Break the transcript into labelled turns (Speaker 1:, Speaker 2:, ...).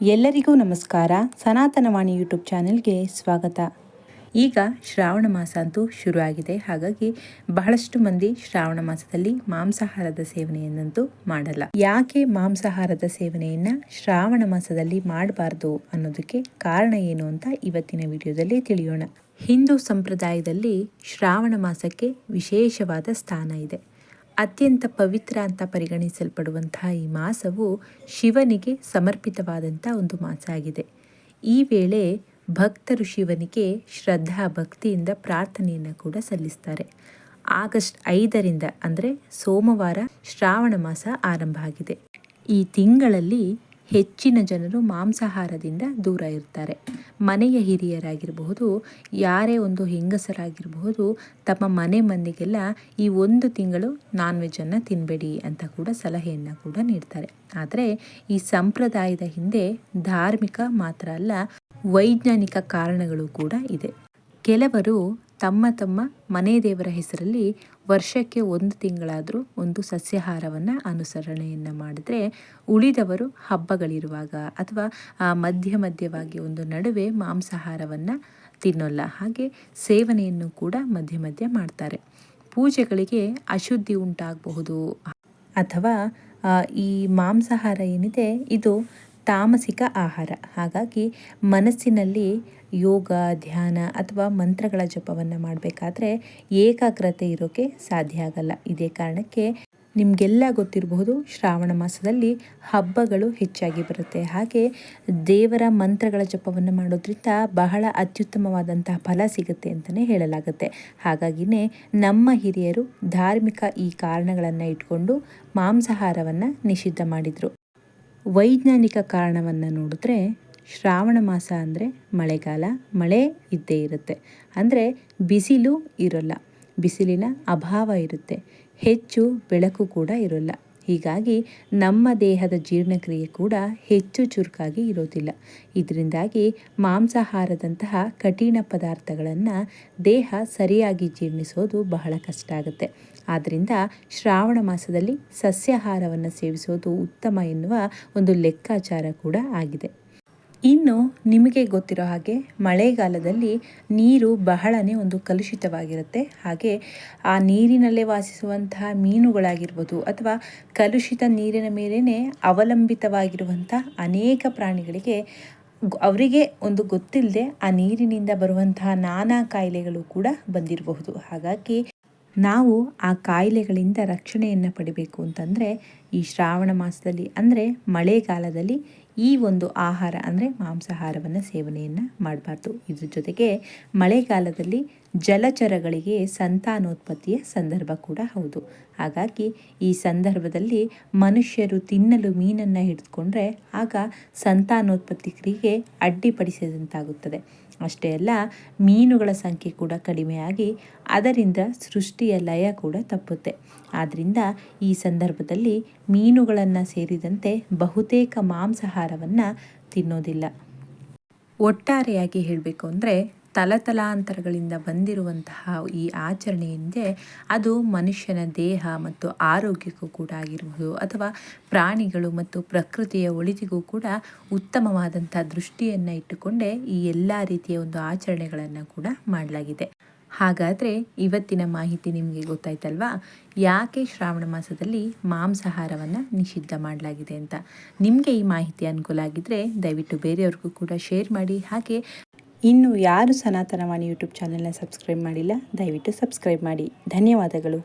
Speaker 1: ಎಲ್ಲರಿಗೂ ನಮಸ್ಕಾರ. ಸನಾತನವಾಣಿ ಯೂಟ್ಯೂಬ್ ಚಾನೆಲ್ಗೆ ಸ್ವಾಗತ. ಈಗ ಶ್ರಾವಣ ಮಾಸ ಅಂತೂ ಶುರುವಾಗಿದೆ. ಹಾಗಾಗಿ ಬಹಳಷ್ಟು ಮಂದಿ ಶ್ರಾವಣ ಮಾಸದಲ್ಲಿ ಮಾಂಸಾಹಾರದ ಸೇವನೆಯನ್ನಂತೂ ಮಾಡಲ್ಲ. ಯಾಕೆ ಮಾಂಸಾಹಾರದ ಸೇವನೆಯನ್ನು ಶ್ರಾವಣ ಮಾಸದಲ್ಲಿ ಮಾಡಬಾರ್ದು ಅನ್ನೋದಕ್ಕೆ ಕಾರಣ ಏನು ಅಂತ ಇವತ್ತಿನ ವಿಡಿಯೋದಲ್ಲಿ ತಿಳಿಯೋಣ. ಹಿಂದೂ ಸಂಪ್ರದಾಯದಲ್ಲಿ ಶ್ರಾವಣ ಮಾಸಕ್ಕೆ ವಿಶೇಷವಾದ ಸ್ಥಾನ ಇದೆ. ಅತ್ಯಂತ ಪವಿತ್ರ ಅಂತ ಪರಿಗಣಿಸಲ್ಪಡುವಂತಹ ಈ ಮಾಸವು ಶಿವನಿಗೆ ಸಮರ್ಪಿತವಾದಂಥ ಒಂದು ಮಾಸ ಆಗಿದೆ. ಈ ವೇಳೆ ಭಕ್ತರು ಶಿವನಿಗೆ ಶ್ರದ್ಧಾ ಭಕ್ತಿಯಿಂದ ಪ್ರಾರ್ಥನೆಯನ್ನು ಕೂಡ ಸಲ್ಲಿಸ್ತಾರೆ. ಆಗಸ್ಟ್ ಐದರಿಂದ ಅಂದರೆ ಸೋಮವಾರ ಶ್ರಾವಣ ಮಾಸ ಆರಂಭ ಆಗಿದೆ. ಈ ತಿಂಗಳಲ್ಲಿ ಹೆಚ್ಚಿನ ಜನರು ಮಾಂಸಾಹಾರದಿಂದ ದೂರ ಇರ್ತಾರೆ. ಮನೆಯ ಹಿರಿಯರಾಗಿರಬಹುದು, ಯಾರೇ ಒಂದು ಹೆಂಗಸರಾಗಿರಬಹುದು, ತಮ್ಮ ಮನೆ ಮಂದಿಗೆಲ್ಲ ಈ ಒಂದು ತಿಂಗಳು ನಾನ್ ವೆಜ್ಜನ್ನು ತಿನ್ನಬೇಡಿ ಅಂತ ಕೂಡ ಸಲಹೆಯನ್ನು ಕೂಡ ನೀಡ್ತಾರೆ. ಆದರೆ ಈ ಸಂಪ್ರದಾಯದ ಹಿಂದೆ ಧಾರ್ಮಿಕ ಮಾತ್ರ ಅಲ್ಲ, ವೈಜ್ಞಾನಿಕ ಕಾರಣಗಳು ಕೂಡ ಇದೆ. ಕೆಲವರು ತಮ್ಮ ತಮ್ಮ ಮನೆ ದೇವರ ಹೆಸರಲ್ಲಿ ವರ್ಷಕ್ಕೆ ಒಂದು ತಿಂಗಳಾದರೂ ಒಂದು ಸಸ್ಯಾಹಾರವನ್ನು ಅನುಸರಣೆಯನ್ನು ಮಾಡಿದ್ರೆ ಉಳಿದವರು ಹಬ್ಬಗಳಿರುವಾಗ ಅಥವಾ ಮಧ್ಯ ಮಧ್ಯವಾಗಿ ಒಂದು ನಡುವೆ ಮಾಂಸಾಹಾರವನ್ನು ತಿನ್ನೋಲ್ಲ. ಹಾಗೆ ಸೇವನೆಯನ್ನು ಕೂಡ ಮಧ್ಯ ಮಧ್ಯ ಮಾಡ್ತಾರೆ. ಪೂಜೆಗಳಿಗೆ ಅಶುದ್ಧಿ ಉಂಟಾಗಬಹುದು. ಅಥವಾ ಈ ಮಾಂಸಾಹಾರ ಏನಿದೆ, ಇದು ತಾಮಸಿಕ ಆಹಾರ. ಹಾಗಾಗಿ ಮನಸ್ಸಿನಲ್ಲಿ ಯೋಗ, ಧ್ಯಾನ ಅಥವಾ ಮಂತ್ರಗಳ ಜಪವನ್ನು ಮಾಡಬೇಕಾದ್ರೆ ಏಕಾಗ್ರತೆ ಇರೋಕ್ಕೆ ಸಾಧ್ಯ ಆಗಲ್ಲ. ಇದೇ ಕಾರಣಕ್ಕೆ ನಿಮಗೆಲ್ಲ ಗೊತ್ತಿರಬಹುದು ಶ್ರಾವಣ ಮಾಸದಲ್ಲಿ ಹಬ್ಬಗಳು ಹೆಚ್ಚಾಗಿ ಬರುತ್ತೆ. ಹಾಗೆ ದೇವರ ಮಂತ್ರಗಳ ಜಪವನ್ನು ಮಾಡೋದ್ರಿಂದ ಬಹಳ ಅತ್ಯುತ್ತಮವಾದಂತಹ ಫಲ ಸಿಗುತ್ತೆ ಅಂತಲೇ ಹೇಳಲಾಗುತ್ತೆ. ಹಾಗಾಗಿನೇ ನಮ್ಮ ಹಿರಿಯರು ಧಾರ್ಮಿಕ ಈ ಕಾರಣಗಳನ್ನು ಇಟ್ಕೊಂಡು ಮಾಂಸಾಹಾರವನ್ನು ನಿಷಿದ್ಧ ಮಾಡಿದರು. ವೈಜ್ಞಾನಿಕ ಕಾರಣವನ್ನು ನೋಡಿದ್ರೆ ಶ್ರಾವಣ ಮಾಸ ಅಂದರೆ ಮಳೆಗಾಲ, ಮಳೆ ಇದ್ದೇ ಇರುತ್ತೆ. ಅಂದರೆ ಬಿಸಿಲು ಇರೋಲ್ಲ. ಬಿಸಿಲಿನ ಅಭಾವ ಇರುತ್ತೆ. ಹೆಚ್ಚು ಬೆಳಕು ಕೂಡ ಇರೋಲ್ಲ. ಹೀಗಾಗಿ ನಮ್ಮ ದೇಹದ ಜೀರ್ಣಕ್ರಿಯೆ ಕೂಡ ಹೆಚ್ಚು ಚುರುಕಾಗಿ ಇರೋದಿಲ್ಲ. ಇದರಿಂದಾಗಿ ಮಾಂಸಾಹಾರದಂತಹ ಕಠಿಣ ಪದಾರ್ಥಗಳನ್ನು ದೇಹ ಸರಿಯಾಗಿ ಜೀರ್ಣಿಸೋದು ಬಹಳ ಕಷ್ಟ ಆಗುತ್ತೆ. ಆದ್ದರಿಂದ ಶ್ರಾವಣ ಮಾಸದಲ್ಲಿ ಸಸ್ಯಾಹಾರವನ್ನು ಸೇವಿಸೋದು ಉತ್ತಮ ಎನ್ನುವ ಒಂದು ಲೆಕ್ಕಾಚಾರ ಕೂಡ ಆಗಿದೆ. ಇನ್ನು ನಿಮಗೆ ಗೊತ್ತಿರೋ ಹಾಗೆ ಮಳೆಗಾಲದಲ್ಲಿ ನೀರು ಬಹಳನೇ ಒಂದು ಕಲುಷಿತವಾಗಿರುತ್ತೆ. ಹಾಗೆ ಆ ನೀರಿನಲ್ಲೇ ವಾಸಿಸುವಂತಹ ಮೀನುಗಳಾಗಿರ್ಬೋದು ಅಥವಾ ಕಲುಷಿತ ನೀರಿನ ಮೇಲೇ ಅವಲಂಬಿತವಾಗಿರುವಂಥ ಅನೇಕ ಪ್ರಾಣಿಗಳಿಗೆ ಅವರಿಗೆ ಒಂದು ಗೊತ್ತಿಲ್ಲದೆ ಆ ನೀರಿನಿಂದ ಬರುವಂತಹ ನಾನಾ ಕಾಯಿಲೆಗಳು ಕೂಡ ಬಂದಿರಬಹುದು. ಹಾಗಾಗಿ ನಾವು ಆ ಕಾಯಿಲೆಗಳಿಂದ ರಕ್ಷಣೆಯನ್ನು ಪಡಿಬೇಕು ಅಂತಂದರೆ ಈ ಶ್ರಾವಣ ಮಾಸದಲ್ಲಿ, ಅಂದರೆ ಮಳೆಗಾಲದಲ್ಲಿ ಈ ಒಂದು ಆಹಾರ, ಅಂದರೆ ಮಾಂಸಾಹಾರವನ್ನು ಸೇವನೆಯನ್ನು ಮಾಡಬಾರ್ದು. ಇದ್ರ ಜೊತೆಗೆ ಮಳೆಗಾಲದಲ್ಲಿ ಜಲಚರಗಳಿಗೆ ಸಂತಾನೋತ್ಪತ್ತಿಯ ಸಂದರ್ಭ ಕೂಡ ಹೌದು. ಹಾಗಾಗಿ ಈ ಸಂದರ್ಭದಲ್ಲಿ ಮನುಷ್ಯರು ತಿನ್ನಲು ಮೀನನ್ನು ಹಿಡಿದುಕೊಂಡ್ರೆ ಆಗ ಸಂತಾನೋತ್ಪತ್ತಿ ಕ್ರಿಯೆಗೆ ಅಡ್ಡಿಪಡಿಸಿದಂತಾಗುತ್ತದೆ. ಅಷ್ಟೇ ಅಲ್ಲ, ಮೀನುಗಳ ಸಂಖ್ಯೆ ಕೂಡ ಕಡಿಮೆಯಾಗಿ ಅದರಿಂದ ಸೃಷ್ಟಿಯ ಲಯ ಕೂಡ ತಪ್ಪುತ್ತೆ. ಆದ್ದರಿಂದ ಈ ಸಂದರ್ಭದಲ್ಲಿ ಮೀನುಗಳನ್ನು ಸೇರಿದಂತೆ ಬಹುತೇಕ ಮಾಂಸಾಹಾರವನ್ನು ತಿನ್ನೋದಿಲ್ಲ. ಒಟ್ಟಾರೆಯಾಗಿ ಹೇಳಬೇಕು ಅಂದರೆ ತಲತಲಾಂತರಗಳಿಂದ ಬಂದಿರುವಂತಹ ಈ ಆಚರಣೆ ಅದು ಮನುಷ್ಯನ ದೇಹ ಮತ್ತು ಆರೋಗ್ಯಕ್ಕೂ ಕೂಡ ಆಗಿರಬಹುದು ಅಥವಾ ಪ್ರಾಣಿಗಳು ಮತ್ತು ಪ್ರಕೃತಿಯ ಒಳಿತಿಗೂ ಕೂಡ ಉತ್ತಮವಾದಂಥ ದೃಷ್ಟಿಯನ್ನು ಇಟ್ಟುಕೊಂಡೇ ಈ ಎಲ್ಲ ರೀತಿಯ ಒಂದು ಆಚರಣೆಗಳನ್ನು ಕೂಡ ಮಾಡಲಾಗಿದೆ. ಹಾಗಾದರೆ ಇವತ್ತಿನ ಮಾಹಿತಿ ನಿಮಗೆ ಗೊತ್ತಾಯ್ತಲ್ವಾ? ಯಾಕೆ ಶ್ರಾವಣ ಮಾಸದಲ್ಲಿ ಮಾಂಸಾಹಾರವನ್ನು ನಿಷಿದ್ಧ ಮಾಡಲಾಗಿದೆ ಅಂತ? ನಿಮಗೆ ಈ ಮಾಹಿತಿ ಅನುಕೂಲ ಆಗಿದ್ದರೆ ದಯವಿಟ್ಟು ಬೇರೆಯವ್ರಿಗೂ ಕೂಡ ಶೇರ್ ಮಾಡಿ. ಹಾಗೆ ಇನ್ನು ಯಾರು ಸನಾತನವಾಣಿ ಯೂಟ್ಯೂಬ್ ಚಾನಲ್ನ ಸಬ್ಸ್ಕ್ರೈಬ್ ಮಾಡಿಲ್ಲ ದಯವಿಟ್ಟು ಸಬ್ಸ್ಕ್ರೈಬ್ ಮಾಡಿ. ಧನ್ಯವಾದಗಳು.